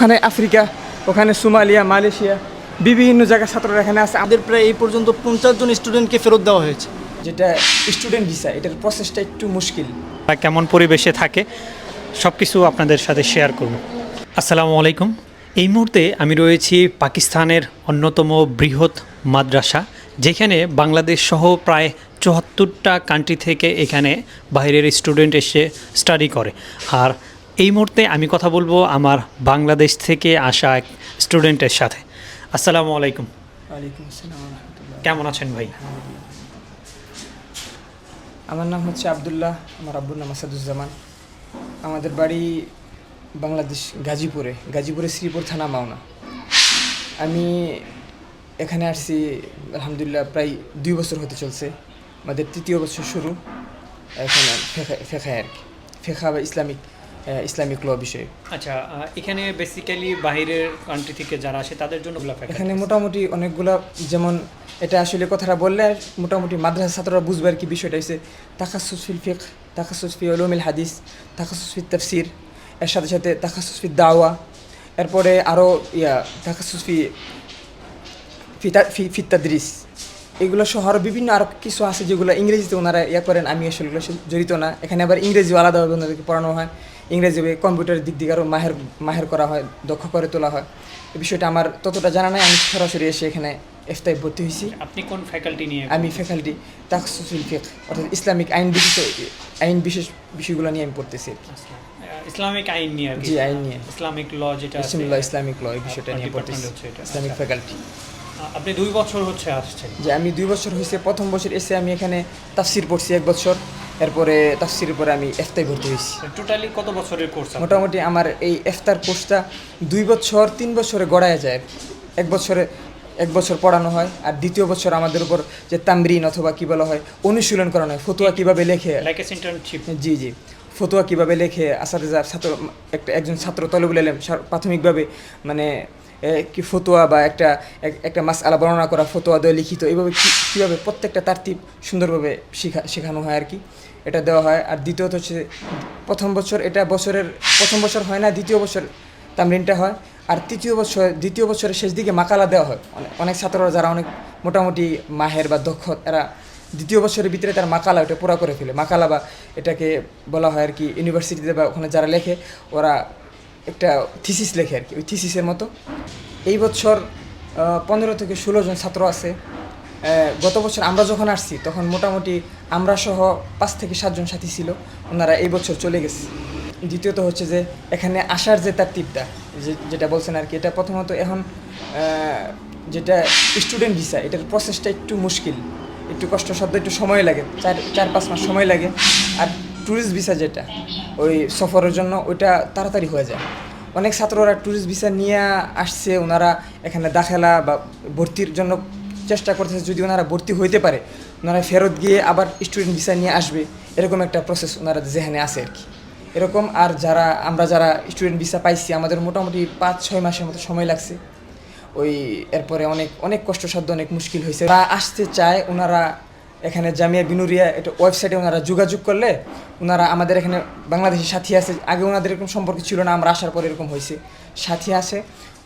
ওখানে আফ্রিকা, ওখানে Somalia, Malaysia, বিভিন্ন জায়গার ছাত্ররা এখানে আছে। আমাদের প্রায় এই পর্যন্ত পঞ্চাশ জন স্টুডেন্টকে ফেরত দেওয়া হয়েছে। যেটা স্টুডেন্ট ভিসা এটার প্রসেসটা একটু মুশকিল। কেমন পরিবেশে থাকে সব কিছু আপনাদের সাথে শেয়ার করব। আসসালামু আলাইকুম। এই মুহূর্তে আমি রয়েছি পাকিস্তানের অন্যতম বৃহৎ মাদ্রাসা, যেখানে বাংলাদেশ সহ প্রায় চুয়াত্তরটা কান্ট্রি থেকে এখানে বাইরের স্টুডেন্ট এসে স্টাডি করে। আর এই মুহূর্তে আমি কথা বলব আমার বাংলাদেশ থেকে আসা এক স্টুডেন্টের সাথে। আসসালামু আলাইকুম। কেমন আছেন ভাই? আমার নাম হচ্ছে আবদুল্লাহ আমার আব্বুর নাম আসাদুজ্জামান। আমাদের বাড়ি বাংলাদেশ গাজীপুরে গাজীপুরে শ্রীপুর থানা মাওনা। আমি এখানে আসছি আলহামদুলিল্লাহ প্রায় দুই বছর হতে চলছে। আমাদের তৃতীয় বছর শুরু এখানে ফেখা ফেখায় আর কি। ফেখা বা ইসলামিক ইসলামিক ল বিষয়ে আচ্ছা এখানে বেসিক্যালি বাইরের কান্ট্রি থেকে যারা আসে তাদের জন্য এখানে মোটামুটি অনেকগুলো যেমন এটা আসলে কথাটা বললে মোটামুটি মাদ্রাসা ছাত্ররা বুঝবে আর কি বিষয়টা হচ্ছে তাকাসুস ফিল ফিক তাকাসুস ফি উলুমিল হাদিস তাকাসুস ফি তাফসির এর সাথে সাথে তাকাসুস ফি দাওয়া এরপরে আরও ইয়া তাকাসুস ফি ফি তা- ফি ফি এগুলো সহ আরও বিভিন্ন আরও কিছু আছে যেগুলো ইংরেজিতে ওনারা ইয়া করেন আমি আসলে জড়িত না। এখানে আবার ইংরেজিও আলাদাভাবে ওনাদেরকে পড়ানো হয়। ইংরেজি কম্পিউটারের দিক দিয়ে আরও মাহের মাহের করা হয় দক্ষ করে তোলা হয়। এই বিষয়টা আমার ততটা জানা নাই আমি সরাসরি এসে এখানে এফতায় ভর্তি হয়েছি। আপনি কোন ফ্যাকাল্টি নিয়ে? আমি ফ্যাকাল্টি তাকসুসুল ফিক অর্থাৎ ইসলামিক আইন বিশেষ আইন বিশেষ বিষয়গুলো নিয়ে আমি পড়তেছি। আচ্ছা, ইসলামিক আইন নিয়ে জি আইন নিয়ে। ইসলামিক ল যেটা ইসলামিক ইসলামিক ল এই বিষয়টা নিয়ে পড়তেছি। এটা। ইসলামিক আচ্ছা। ফ্যাকাল্টি আপনি দুই বছর হচ্ছে আসছেন। যে আমি দুই বছর হয়েছে প্রথম বছর এসে আমি এখানে তাফসির পড়ছি এক বছর। এরপরে তাফসিরের পরে আমি এফতায় ভর্তি হয়েছি। টোটালি কত বছরের কোর্স মোটামুটি আমার এই এফতার কোর্সটা দুই বছর তিন বছরে গড়ায় যায় এক বছরে এক বছর পড়ানো হয় আর দ্বিতীয় বছর আমাদের উপর যে তামরিন অথবা কি বলা হয় অনুশীলন করানো হয় ফতুয়া কীভাবে লেখে। জি জি। ফতুয়া কীভাবে লেখে আসাদার ছাত্র একটা একজন ছাত্র তলবুল এলেম প্রাথমিকভাবে মানে কি ফতুয়া বা একটা একটা মাস আলা বর্ণনা করা ফতুয়া দেওয়া লিখিত এইভাবে কীভাবে প্রত্যেকটা তারতিব সুন্দরভাবে শিখা শেখানো হয় আর কি। এটা দেওয়া হয়। আর দ্বিতীয়ত হচ্ছে, প্রথম বছর এটা বছরের, প্রথম বছর হয় না, দ্বিতীয় বছর তামরিনটা হয়। আর তৃতীয় বছর, দ্বিতীয় বছরের শেষ দিকে মাকালা দেওয়া হয়। অনেক- ছাত্ররা যারা অনেক মোটামুটি মাহের বা দক্ষ এরা দ্বিতীয় বছরের ভিতরে তার মাকালা ওটা পুরা করে ফেলে। মাকালা বা এটাকে বলা হয় আর কি ইউনিভার্সিটিতে বা ওখানে যারা লেখে, ওরা একটা থিসিস লেখে আর কি, ওই থিসিসের মতো। এই বছর পনেরো থেকে ষোলো জন ছাত্র আছে। গত বছর আমরা যখন আসছি, তখন মোটামুটি আমরা সহ পাঁচ থেকে সাতজন সাথী ছিল। ওনারা এই বছর চলে গেছে। দ্বিতীয়ত হচ্ছে যে, এখানে আসার যে তার টিপটা যেটা বলছেন আর কি, এটা প্রথমত এখন যেটা স্টুডেন্ট ভিসা এটার প্রসেসটা একটু মুশকিল। একটু কষ্টসাধ্য একটু সময় লাগে। চার চার, পাঁচ মাস সময় লাগে। আর ট্যুরিস্ট ভিসা যেটা, ওই সফরের জন্য ওইটা তাড়াতাড়ি হয়ে যায়। অনেক ছাত্ররা ট্যুরিস্ট ভিসা নিয়ে আসছে, ওনারা এখানে দাখেলা বা ভর্তির জন্য চেষ্টা করতেছে যদি ওনারা ভর্তি হইতে পারে, ওনারা ফেরত গিয়ে আবার স্টুডেন্ট ভিসা নিয়ে আসবে, এরকম একটা প্রসেস ওনারা যেখানে আছে আর কি। এরকম আর যারা, আমরা যারা স্টুডেন্ট ভিসা পাইছি, আমাদের মোটামুটি পাঁচ, ছয় মাসের মতো সময় লাগছে। ওই এরপরে অনেক অনেক কষ্টসাধ্য, অনেক মুশকিল হয়েছে বা আসতে চায়, ওনারা এখানে জামিয়া বিনুরিয়া একটা ওয়েবসাইটে ওনারা যোগাযোগ করলে, ওনারা আমাদের এখানে বাংলাদেশের সাথী আছে। আগে ওনাদের এরকম সম্পর্ক ছিল না, আমরা আসার পর এরকম হয়েছে সাথী আছে।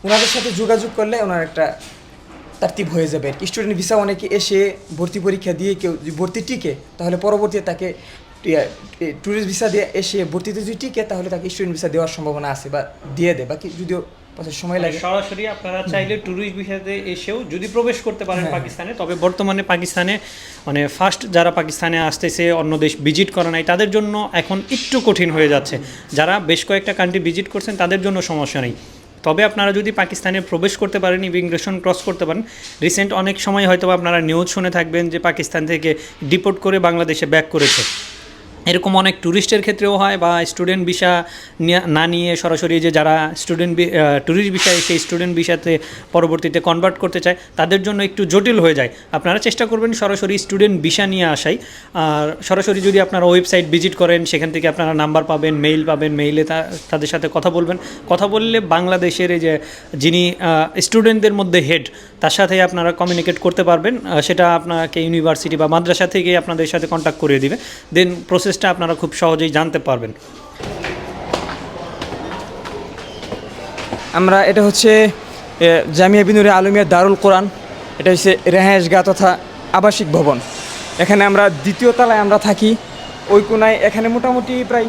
ওনাদের সাথে যোগাযোগ করলে ওনার একটা তারতিব হয়ে যাবে। স্টুডেন্ট ভিসা অনেকে এসে ভর্তি পরীক্ষা দিয়ে কেউ যদি ভর্তি টিকে তাহলে পরবর্তীতে তাকে ট্যুরিস্ট ভিসা দিয়ে এসে ভর্তিতে যদি টিকে তাহলে তাকে স্টুডেন্ট ভিসা দেওয়ার সম্ভাবনা আছে বা দিয়ে দেয়। বাকি যদিও সময় লাগে। সরাসরি আপনারা চাইলে ট্যুরিস্ট ভিসাতে এসেও যদি প্রবেশ করতে পারেন হ্যাঁ। পাকিস্তানে তবে বর্তমানে পাকিস্তানে মানে ফার্স্ট যারা পাকিস্তানে আসতেছে অন্য দেশ ভিজিট করে নাই তাদের জন্য এখন একটু কঠিন হয়ে যাচ্ছে। যারা বেশ কয়েকটা কান্ট্রি ভিজিট করছেন তাদের জন্য সমস্যা নেই। তবে আপনারা যদি পাকিস্তানে প্রবেশ করতে পারেন, ইমিগ্রেশন ক্রস করতে পারেন রিসেন্ট অনেক সময় হয়তো আপনারা নিউজ শুনে থাকবেন যে পাকিস্তান থেকে ডিপোর্ট করে বাংলাদেশে ব্যাক করেছে। এরকম অনেক ট্যুরিস্টের ক্ষেত্রেও হয় বা স্টুডেন্ট ভিসা না নিয়ে সরাসরি যে যারা স্টুডেন্ট ট্যুরিস্ট ভিসায় সেই স্টুডেন্ট ভিসাতে পরবর্তীতে কনভার্ট করতে চায়, তাদের জন্য একটু জটিল হয়ে যায়। আপনারা চেষ্টা করবেন সরাসরি স্টুডেন্ট ভিসা নিয়ে আসাই। আর সরাসরি যদি আপনারা ওয়েবসাইট ভিজিট করেন, সেখান থেকে আপনারা নাম্বার পাবেন মেইল পাবেন মেইলে তাদের সাথে কথা বলবেন। কথা বললে বাংলাদেশের এই যে যিনি স্টুডেন্টদের মধ্যে হেড তার সাথে আপনারা কমিউনিকেট করতে পারবেন। সেটা আপনাকে ইউনিভার্সিটি বা মাদ্রাসা থেকে আপনাদের সাথে কন্ট্যাক্ট করিয়ে দিবে। দেন প্রসেসটা আপনারা খুব সহজেই জানতে পারবেন। আমরা, এটা হচ্ছে জামিয়া বিনুরে আলমিয়া দারুল কোরআন। এটা হচ্ছে রেহায়েশগা তথা আবাসিক ভবন। এখানে আমরা দ্বিতীয় তলায় আমরা থাকি। ওই কোনায় এখানে মোটামুটি প্রায়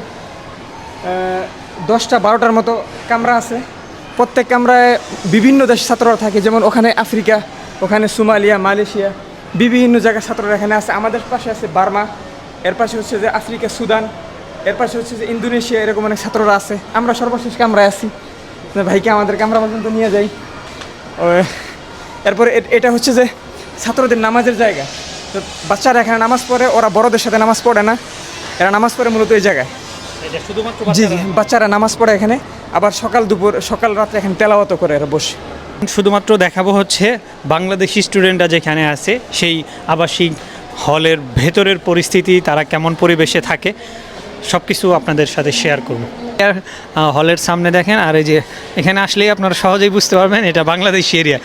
দশটা বারোটার মতো কামরা আছে। প্রত্যেক কামরায় বিভিন্ন দেশ ছাত্ররা থাকে। যেমন ওখানে আফ্রিকা, ওখানে সোমালিয়া, মালয়েশিয়া, বিভিন্ন জায়গার ছাত্ররা এখানে আছে। আমাদের পাশে আছে বার্মা। এর পাশে হচ্ছে যে আফ্রিকা সুদান এর পাশে হচ্ছে যে ইন্দোনেশিয়া এরকম অনেক ছাত্ররা আছে। আমরা সর্বশেষ কামরায় আছি। ভাইকে আমাদের কামরা পর্যন্ত নিয়ে যাই। এরপরে এটা হচ্ছে যে ছাত্রদের নামাজের জায়গা। তো বাচ্চারা এখানে নামাজ পড়ে ওরা বড়দের সাথে নামাজ পড়ে না। এরা নামাজ পড়ে মূলত এই জায়গায়। জি জি বাচ্চারা? বাচ্চারা নামাজ পড়ে এখানে। আবার সকাল দুপুর সকাল রাত্রে এখানে তেলাওয়াত করে এরা বসে। শুধুমাত্র দেখাবো হচ্ছে বাংলাদেশি স্টুডেন্টরা যেখানে আছে সেই আবাসিক হলের ভেতরের পরিস্থিতি, তারা কেমন পরিবেশে থাকে সব কিছু আপনাদের সাথে শেয়ার করব। হলের সামনে দেখেন, আর এই যে এখানে আসলেই আপনারা সহজেই বুঝতে পারবেন, এটা বাংলাদেশি এরিয়া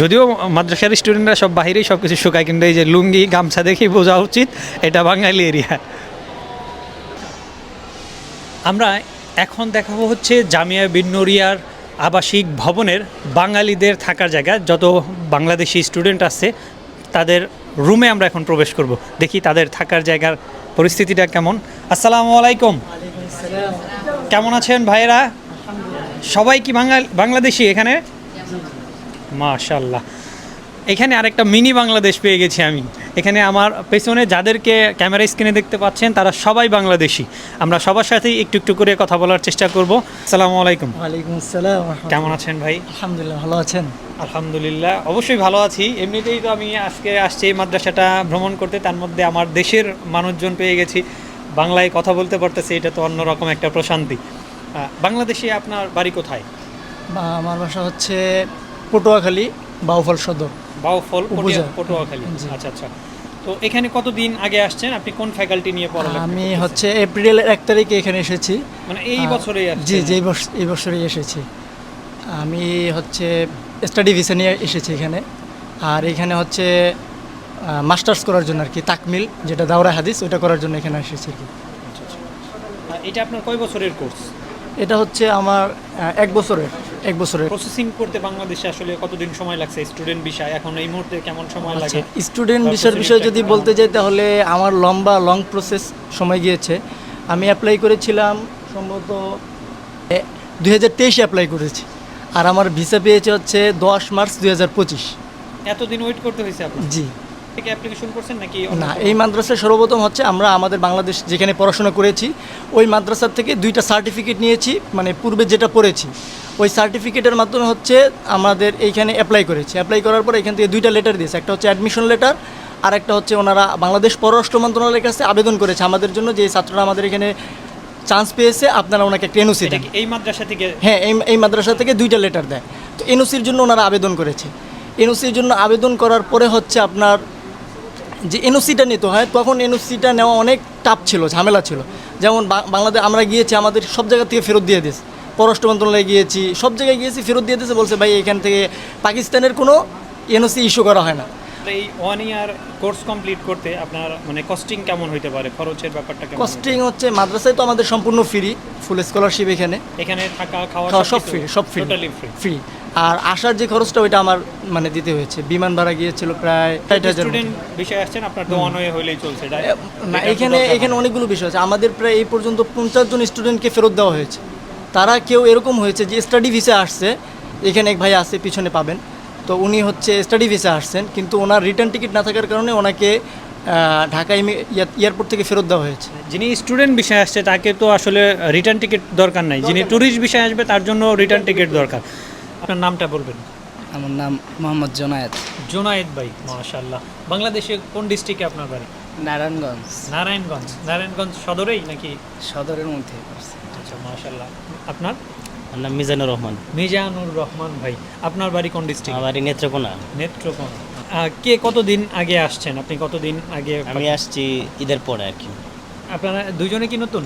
যদিও মাদ্রাসার স্টুডেন্টরা সব বাহিরেই সব কিছু শুকায়, কিন্তু এই যে লুঙ্গি, গামছা দেখেই বোঝা উচিত, এটা বাঙালি এরিয়া আমরা এখন দেখাবো হচ্ছে জামিয়া বিন্নরিয়ার আবাসিক ভবনের বাঙালিদের থাকার জায়গা। যত বাংলাদেশি স্টুডেন্ট আছে, তাদের রুমে আমরা এখন প্রবেশ করব। দেখি তাদের থাকার জায়গার পরিস্থিতিটা কেমন। আসসালামু আলাইকুম। কেমন আছেন ভাইয়েরা? সবাই কি বাঙাল বাংলাদেশি এখানে? মাশাল্লাহ এখানে আরেকটা মিনি বাংলাদেশ পেয়ে গেছি আমি। এখানে আমার পেছনে যাদেরকে ক্যামেরা স্ক্রিনে দেখতে পাচ্ছেন তারা সবাই বাংলাদেশি। আমরা সবার সাথেই একটু একটু করে কথা বলার চেষ্টা করব। আসসালামু আলাইকুম। ওয়ালাইকুম আসসালাম। কেমন আছেন ভাই? আলহামদুলিল্লাহ ভালো আছেন? আলহামদুলিল্লাহ অবশ্যই ভালো আছি। এমনিতেই তো আমি আজকে আসছি এই মাদ্রাসাটা ভ্রমণ করতে তার মধ্যে আমার দেশের মানুষজন পেয়ে গেছি। বাংলায় কথা বলতে পারতেছি এটা তো অন্যরকম একটা প্রশান্তি। বাংলাদেশে আপনার বাড়ি কোথায়? আমার বাসা হচ্ছে পটুয়াখালী বাউফল সদর। বাউফল। পটুয়াখালী। আচ্ছা আচ্ছা। তো এখানে কতদিন আগে আসছেন? আপনি কোন ফ্যাকাল্টি নিয়ে পড়ালেখা আমি হচ্ছে এপ্রিলের এক তারিখে এখানে এসেছি। মানে এই বছরেই জি জি এই বছ- এই বছরই এসেছি। আমি হচ্ছে স্টাডি ভিসা নিয়ে এসেছি এখানে। আর এখানে হচ্ছে মাস্টার্স করার জন্য আর কি তাকমিল যেটা দাওরা হাদিস ওটা করার জন্য এখানে এসেছি আর কি। আচ্ছা, আচ্ছা। এটা আপনার কয় বছরের কোর্স এটা হচ্ছে আমার এক বছরের এক বছরের। প্রসেসিং করতে বাংলাদেশে আসলে কতদিন সময় লাগছে স্টুডেন্ট বিষয় এখন এই মুহূর্তে কেমন সময় আচ্ছা লাগে? স্টুডেন্ট বিষয়ের বিষয়ে যদি বলতে যাই তাহলে আমার লম্বা লং প্রসেস সময় গিয়েছে। আমি অ্যাপ্লাই করেছিলাম সম্ভবত দুই হাজার তেইশে অ্যাপ্লাই করেছি। আর আমার ভিসা পেয়েছে হচ্ছে দশ মার্চ দুই হাজার পঁচিশ। এতদিন ওয়েট করতে হয়েছে জি। থেকে অ্যাপ্লিকেশন করছেন নাকি না এই মাদ্রাসায় সর্বপ্রথম হচ্ছে আমরা আমাদের বাংলাদেশ যেখানে পড়াশোনা করেছি ওই মাদ্রাসার থেকে দুইটা সার্টিফিকেট নিয়েছি মানে পূর্বে যেটা পড়েছি ওই সার্টিফিকেটের মাধ্যমে হচ্ছে আমাদের এইখানে অ্যাপ্লাই করেছি। অ্যাপ্লাই করার পর এখান থেকে দুইটা লেটার দিয়েছে একটা হচ্ছে অ্যাডমিশন লেটার আর একটা হচ্ছে ওনারা বাংলাদেশ পররাষ্ট্র মন্ত্রণালয়ের কাছে আবেদন করেছে। আমাদের জন্য যে ছাত্ররা আমাদের এখানে চান্স পেয়েছে আপনারা ওনাকে একটা এনওসি দেন। এই মাদ্রাসা থেকে? হ্যাঁ এই এই মাদ্রাসা থেকে দুইটা লেটার দেয়। তো এনওসির জন্য ওনারা আবেদন করেছে। এনওসির জন্য আবেদন করার পরে হচ্ছে আপনার যে এনওসিটা নিতে হয়, তখন এনওসিটা নেওয়া অনেক টাপ ছিল, ঝামেলা ছিল। যেমন বাংলাদেশ আমরা গিয়েছি, আমাদের সব জায়গা থেকে ফেরত দিয়ে দিয়েছে। পররাষ্ট্র মন্ত্রণালয়ে গিয়েছি, সব জায়গায় গিয়েছি, ফেরত দিয়ে দিয়েছে, বলছে, ভাই, এখান থেকে পাকিস্তানের কোনো এনওসি ইস্যু করা হয় না। এই ওয়ান ইয়ার কোর্স কমপ্লিট করতে আপনার মানে কস্টিং কেমন হইতে পারে? খরচের ব্যাপারটা কেমন কস্টিং হচ্ছে মাদ্রাসায় তো আমাদের সম্পূর্ণ ফ্রি ফুল স্কলারশিপ এখানে। এখানে থাকা খাওয়া সব ফ্রি সব ফ্রি টোটালি ফ্রি ফ্রি আর আসার যে খরচটা ওইটা আমার মানে দিতে হয়েছে। বিমান ভাড়া গিয়েছিল প্রায় ষাট হাজার স্টুডেন্ট বিষয় আসছেন আপনার তো ওয়ান ওয়ে হইলেই চলছে না এখানে এখানে অনেকগুলো বিষয় আছে। আমাদের প্রায় এই পর্যন্ত পঞ্চাশ জন স্টুডেন্টকে ফেরত দেওয়া হয়েছে। তারা কেউ এরকম হয়েছে যে স্টাডি ভিসা আসছে এখানে এক ভাই আছে পিছনে পাবেন। তো উনি হচ্ছে স্টাডি ভিসা আসছেন কিন্তু ওনার রিটার্ন টিকিট না থাকার কারণে ওনাকে ঢাকা এয়ারপোর্ট থেকে ফেরত দেওয়া হয়েছে। যিনি স্টুডেন্ট বিষয় আসছে তাকে তো আসলে রিটার্ন টিকিট দরকার নাই। যিনি ট্যুরিস্ট বিষয় আসবে তার জন্য রিটার্ন টিকিট দরকার। আপনার নামটা বলবেন। আমার নাম মোহাম্মদ জোনায়েত জোনায়েদ ভাই মাশাআল্লাহ। বাংলাদেশে কোন ডিস্ট্রিক্টে আপনার বাড়ি? নারায়ণগঞ্জ। নারায়ণগঞ্জ। নারায়ণগঞ্জ সদরেই নাকি? সদরের মধ্যে আচ্ছা মাশাআল্লাহ। আপনার? নাম মিজানুর রহমান। মিজানুর রহমান ভাই আপনার বাড়ি কোন ডিস্ট্রিক্ট আমার বাড়ি নেত্রকোনা। নেত্রকোনা। কে কতদিন আগে আসছেন? আপনি কতদিন আগে আমি আসছি ঈদের পরে আর কি। আপনারা দুজনে কি নতুন?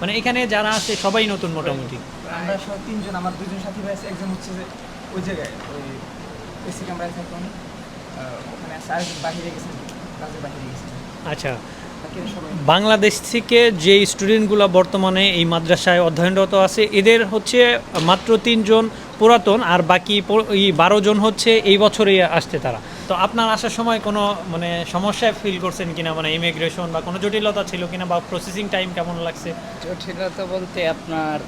মানে এখানে যারা আছে সবাই নতুন মোটামুটি। আমরা সহ তিনজন আমার দুজন সাথী ভাই আছে একজন হচ্ছে যে ওই জায়গায় ওই এসি ক্যামেরায় থাকুন ওখানে আছে বাহিরে গেছেন কাজের বাহিরে গেছেন আচ্ছা বাংলাদেশ থেকে যে স্টুডেন্টগুলো বর্তমানে এই মাদ্রাসায় অধ্যয়নরত আছে এদের হচ্ছে মাত্র তিনজন পুরাতন আর বাকি এই বারো জন হচ্ছে এই বছরেই আসছে তারা। তো আপনার আসার সময় কোনো মানে সমস্যায় ফিল করছেন কিনা? মানে ইমিগ্রেশন বা কোনো জটিলতা ছিল কিনা? বা প্রসেসিং টাইম কেমন লাগছে? জটিলতা বলতে আপনার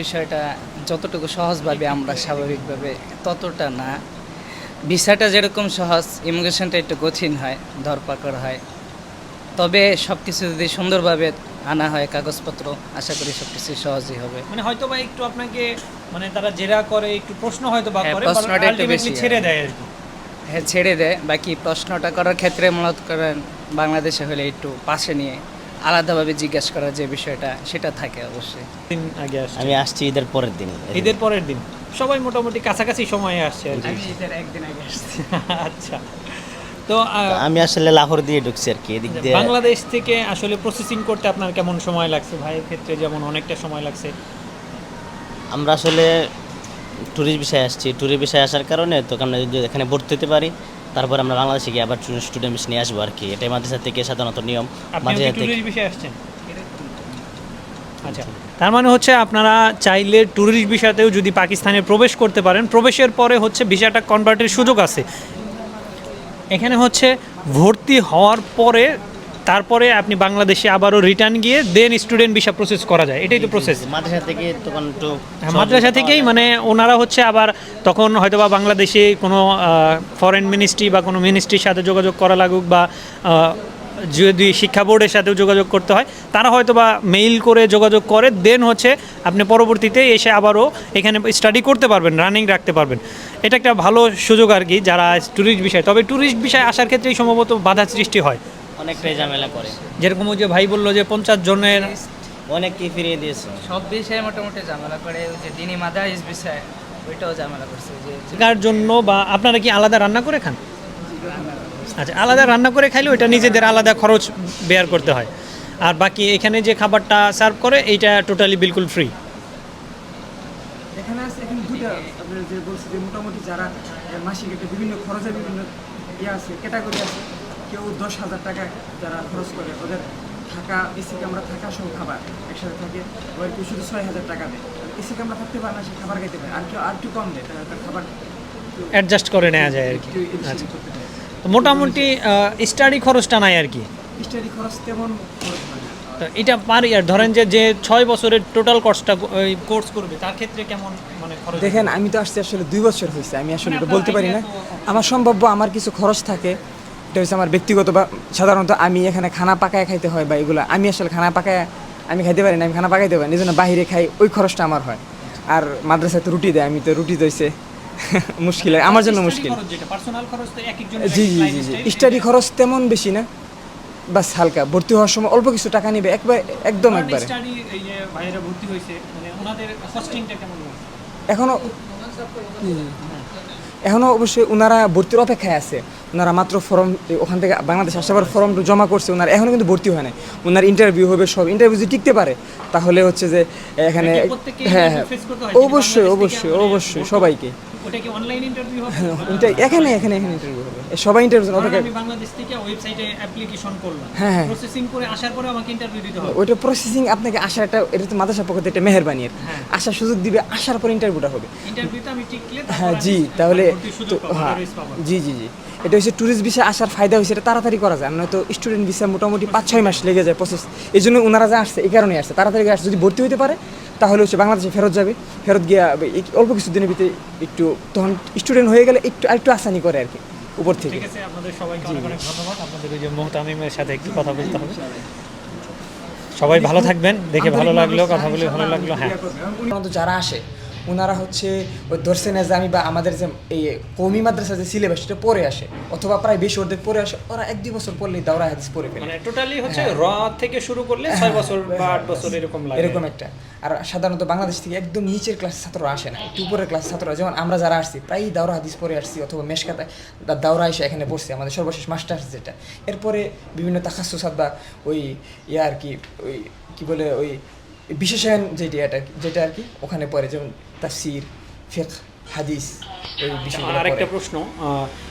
বিষয়টা যতটুকু সহজভাবে আমরা স্বাভাবিকভাবে ততটা না। ভিসাটা যেরকম সহজ ইমিগ্রেশনটা একটু কঠিন হয় ধরপাকড় হয়। তবে সব কিছু যদি সুন্দরভাবে আনা হয় কাগজপত্র আশা করি সব কিছু সহজই হবে। মানে হয়তো বা একটু আপনাকে মানে তারা জেরা করে একটু প্রশ্ন হয়তো বা হ্যাঁ, করে প্রশ্নটা একটু বেশি, ছেড়ে হ্যাঁ। দেয় আর কি। হ্যাঁ ছেড়ে দেয়। বাকি প্রশ্নটা করার ক্ষেত্রে মূলত করেন বাংলাদেশে হলে একটু পাশে নিয়ে আলাদাভাবে জিজ্ঞাসা করার যে বিষয়টা সেটা থাকে অবশ্যই। দিন আগে আসছে। আমি আসছি ঈদের পরের দিন। ঈদের পরের দিন। সবাই মোটামুটি কাছাকাছি সময়ে আসছে আর কি। আমি ঈদের একদিন আগে আসছি। আচ্ছা। তো আমি আসলে লাহোর দিয়ে ঢুকছি আর কি এদিক দিয়ে বাংলাদেশ থেকে আসলে প্রসেসিং করতে আপনার কেমন সময় লাগছে? ভাইয়ের ক্ষেত্রে যেমন অনেকটা সময় লাগছে। আমরা আসলে ট্যুরিস্ট বিষয়ে আসছি। ট্যুরিস্ট বিষয়ে আসার কারণে তো আমরা যদি এখানে ভর্তি হতে পারি তারপর আমরা বাংলাদেশে গিয়ে আবার স্টুডেন্ট নিয়ে আসব আর কি। এটাই মাদ্রাসা থেকে সাধারণত নিয়ম। মাদ্রাসা থেকে বিষয়ে আসছেন? আচ্ছা তার মানে হচ্ছে আপনারা চাইলে ট্যুরিস্ট ভিসাতেও যদি পাকিস্তানে প্রবেশ করতে পারেন প্রবেশের পরে হচ্ছে ভিসাটা কনভার্টের সুযোগ আছে। এখানে হচ্ছে ভর্তি হওয়ার পরে তারপরে আপনি বাংলাদেশে আবারও রিটার্ন গিয়ে দেন স্টুডেন্ট ভিসা প্রসেস করা যায়। এটাই তো প্রসেস মাদ্রাসা থেকে তখন একটু হ্যাঁ, মাদ্রাসা থেকেই মানে ওনারা হচ্ছে আবার তখন হয়তো বা বাংলাদেশে কোনো ফরেন মিনিস্ট্রি বা কোনো মিনিস্ট্রির সাথে যোগাযোগ করা লাগুক বা যদি শিক্ষা বোর্ডের সাথেও যোগাযোগ করতে হয় তারা হয়তো বা মেইল করে যোগাযোগ করে দেন হচ্ছে আপনি পরবর্তীতে এসে আবারও এখানে স্টাডি করতে পারবেন রানিং রাখতে পারবেন। এটা একটা ভালো সুযোগ আর কি যারা ট্যুরিস্ট বিষয় তবে ট্যুরিস্ট বিষয় আসার ক্ষেত্রেই সম্ভবত বাধা সৃষ্টি হয়। অনেকটাই ঝামেলা করে। যেরকম ওই যে ভাই বলল যে পঞ্চাশ জনের অনেককেই ফিরিয়ে দিয়েছে। সব বিষয়ে মোটামুটি ঝামেলা করে ওই যে দিনী মাদারিস বিষয় ওইটাও ঝামেলা করছে যে জন্য বা আপনারা কি আলাদা রান্না করে খান? আচ্ছা আলাদা রান্না করে খাইলে ওইটা নিজেদের আলাদা খরচ বেয়ার করতে হয়। আর বাকি এখানে যে খাবারটা সার্ভ করে এইটা টোটালি বিলকুল ফ্রি এখানে আছে এখানে দুইটা আপনার যে বলছি যে মোটামুটি যারা মাসিক একটা বিভিন্ন খরচের বিভিন্ন ইয়ে আছে ক্যাটাগরি আছে কেউ দশ হাজার টাকা যারা খরচ করে ওদের থাকা এসি কামরা থাকা সহ খাবার একসাথে থাকে ওই কেউ শুধু ছয় হাজার টাকা দেয়। এসি কামরা থাকতে পারে না সে খাবার খেতে পারে আর কেউ আর একটু কম দেয় তার খাবার অ্যাডজাস্ট করে নেওয়া যায় আর কি। আচ্ছা। মোটামুটি স্টাডি খরচটা নাই আর কি। স্টাডি খরচ তেমন এটা পার ইয়ার ধরেন যে যে ছয় বছরের টোটাল কোর্সটা ওই কোর্স করবে তার ক্ষেত্রে কেমন মানে খরচ দেখেন আমি তো আসছি আসলে দুই বছর হয়েছে আমি আসলে এটা বলতে পারি না। আমার সম্ভাব্য আমার কিছু খরচ থাকে এটা হচ্ছে আমার ব্যক্তিগত বা সাধারণত আমি এখানে খানা পাকায় খাইতে হয় বা এগুলো আমি আসলে খানা পাকায় আমি খাইতে পারি না আমি খানা পাকাইতে পারি না এই জন্য বাইরে খাই ওই খরচটা আমার হয়। আর মাদ্রাসায় তো রুটি দেয় আমি তো রুটি দইছে। মুশকিল আমার জন্য মুশকিল। জি জি জি জি স্টাডি খরচ তেমন বেশি না। বাস হালকা। ভর্তি হওয়ার সময় অল্প কিছু টাকা নিবে একবার একদম একবারে। মানে কেমন লাগছে এখনও এখনও অবশ্যই ওনারা ভর্তির অপেক্ষায় আছে। ওনারা মাত্র ফর্ম ওখান থেকে বাংলাদেশ আসার ফর্ম জমা করছে ওনারা এখনও কিন্তু ভর্তি হয় নাই। ওনার ইন্টারভিউ হবে সব ইন্টারভিউ যদি টিকতে পারে তাহলে হচ্ছে যে এখানে হ্যাঁ হ্যাঁ। হয়? অবশ্যই অবশ্যই মানে অবশ্যই সবাইকে। ওটা কি অনলাইন ইন্টারভিউ হবে? ইন্টার এখানে এখানে এখানে ইন্টারভিউ হবে। সবাই ইন্টারভিউ অপেক্ষা আমি বাংলাদেশ থেকে ওয়েবসাইটে অ্যাপ্লিকেশন করলাম। হ্যাঁ, হ্যাঁ। প্রসেসিং করে আসার পরে আমাকে ইন্টারভিউ দিতে হবে। ওইটা প্রসেসিং আপনাকে আসার একটা এটা তো মাদ্রাসা পক্ষ থেকে একটা মেহরবানি আর হ্যাঁ। আসার সুযোগ দিবে আসার পর ইন্টারভিউটা হবে। ইন্টারভিউতে আমি টিকলে হ্যাঁ জি তাহলে হ্যাঁ। জি জি জি। এটা হচ্ছে ট্যুরিস্ট ভিসা আসার ফায়দা হয়েছে এটা তাড়াতাড়ি করা যায়। নয়তো স্টুডেন্ট ভিসা মোটামুটি পাঁচ ছয় মাস লেগে যায় প্রসেস এই জন্য ওনারা যা আসছে এই কারণে আসছে। তাড়াতাড়ি আসছে যদি ভর্তি হতে পারে তাহলে সে বাংলাদেশে ফেরত যাবে। ফেরত গিয়ে অল্প কিছু দিনের ভিতরে একটু তখন স্টুডেন্ট হয়ে গেলে একটু আরেকটু আসানি করে আর কি উপর থেকে। ঠিক আছে আপনাদের সবাইকে অনেক অনেক ধন্যবাদ। আপনাদের ওই যে মোহতামিমের সাথে একটু কথা বলতে হবে। সবাই ভালো থাকবেন দেখে ভালো লাগল কথা বলে ভালো লাগল হ্যাঁ। যারা আসে ওনারা হচ্ছে ওই দর্শে নেজামি বা আমাদের যে এই কৌমি মাদ্রাসা যে সিলেবাস সেটা পড়ে আসে অথবা প্রায় বেশি অর্ধেক পড়ে আসে ওরা এক দুই বছর পড়লেই দাওরা হাদিস পড়ে ফেলে। মানে টোটালি হচ্ছে র থেকে শুরু করলে ছয় বছর বা আট বছর এরকম লাগে। এরকম একটা। আর সাধারণত বাংলাদেশ থেকে একদম নিচের ক্লাস ছাত্ররা আসে না একটু উপরের ক্লাস ছাত্ররা। যেমন আমরা যারা আসছি প্রায়ই দাওরা হাদিস পড়ে আসছি অথবা মেশকাতায় দাওরা এসে এখানে পড়ছি আমাদের সর্বশেষ মাস্টার্স যেটা। এরপরে বিভিন্ন তাকাসুসাদ বা ওই ইয়া আর কি ওই কি বলে ওই বিশেষায়ন যেটি এটা যেটা আর কি ওখানে পড়ে। যেমন তাফসির ফেক হাদিস আর আরেকটা প্রশ্ন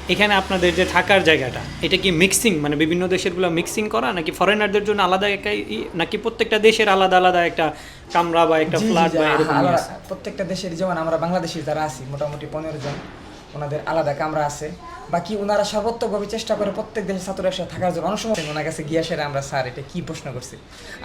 এখানে আপনাদের যে থাকার জায়গাটা এটা কি মিক্সিং মানে বিভিন্ন দেশেরগুলো মিক্সিং করা নাকি ফরেনারদের জন্য আলাদা একটা নাকি প্রত্যেকটা দেশের আলাদা আলাদা একটা কামরা বা একটা ফ্ল্যাট বা? প্রত্যেকটা দেশের যেমন আমরা বাংলাদেশি যারা আছি মোটামুটি পনেরো জন ওনাদের আলাদা কামরা আছে। বাকি ওনারা সর্বোত্তকভাবে চেষ্টা করে প্রত্যেক দেশের ছাত্র একসাথে থাকার জন্য অনেক সময় ওনার কাছে গিয়ে সেরে আমরা স্যার এটা কি প্রশ্ন করছি?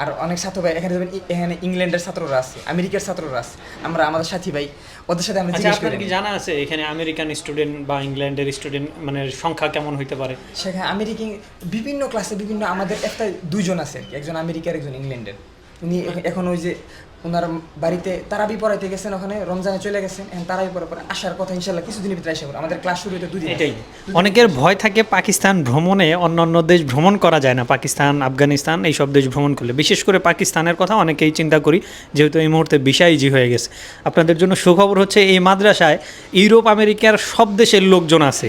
আর অনেক ছাত্র ভাই এখানে যাবেন এখানে ইংল্যান্ডের ছাত্ররা আছে আমেরিকার ছাত্ররা আছে। আমরা আমাদের সাথী ভাই ওদের সাথে আমরা আচ্ছা জিজ্ঞেস করি কি জানা আছে এখানে আমেরিকান স্টুডেন্ট বা ইংল্যান্ডের স্টুডেন্ট মানে সংখ্যা কেমন হইতে পারে? সেখানে আমেরিকান বিভিন্ন ক্লাসে বিভিন্ন আমাদের একটা দুইজন আছে একজন আমেরিকার একজন ইংল্যান্ডের। উনি এখন ওই যে ওনার বাড়িতে তারাবি পড়াইতে গেছেন ওখানে রমজানে চলে গেছেন এখন তারাবি পড়ার পরে আসার কথা ইনশাল্লাহ কিছুদিনের ভিতরে আসে আমাদের ক্লাস শুরু হতে দুদিন এটাই। অনেকের ভয় থাকে পাকিস্তান ভ্রমণে অন্য অন্য দেশ ভ্রমণ করা যায় না পাকিস্তান আফগানিস্তান এইসব দেশ ভ্রমণ করলে। বিশেষ করে পাকিস্তানের কথা অনেকেই চিন্তা করি যেহেতু এই মুহূর্তে বিষা ইজি হয়ে গেছে। আপনাদের জন্য সুখবর হচ্ছে এই মাদ্রাসায় ইউরোপ আমেরিকার সব দেশের লোকজন আছে।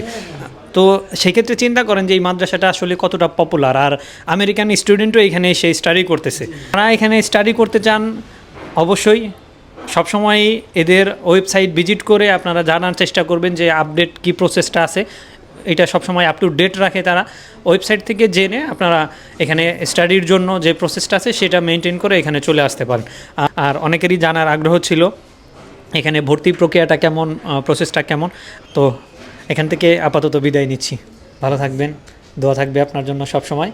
তো সেক্ষেত্রে চিন্তা করেন যে এই মাদ্রাসাটা আসলে কতটা পপুলার আর আমেরিকান স্টুডেন্টও এখানে এসে স্টাডি করতেছে। তারা এখানে স্টাডি করতে চান, অবশ্যই সবসময় এদের ওয়েবসাইট ভিজিট করে আপনারা জানার চেষ্টা করবেন যে আপডেট কি প্রসেসটা আছে। এটা সবসময় আপ টু ডেট রাখে তারা। ওয়েবসাইট থেকে জেনে আপনারা এখানে স্টাডির জন্য যে প্রসেসটা আছে, সেটা মেনটেন করে এখানে চলে আসতে পারেন। আর অনেকেরই জানার আগ্রহ ছিল, এখানে ভর্তি প্রক্রিয়াটা কেমন প্রসেসটা কেমন। তো এখান থেকে আপাতত বিদায় নিচ্ছি। ভালো থাকবেন দোয়া থাকবে আপনার জন্য সব সময়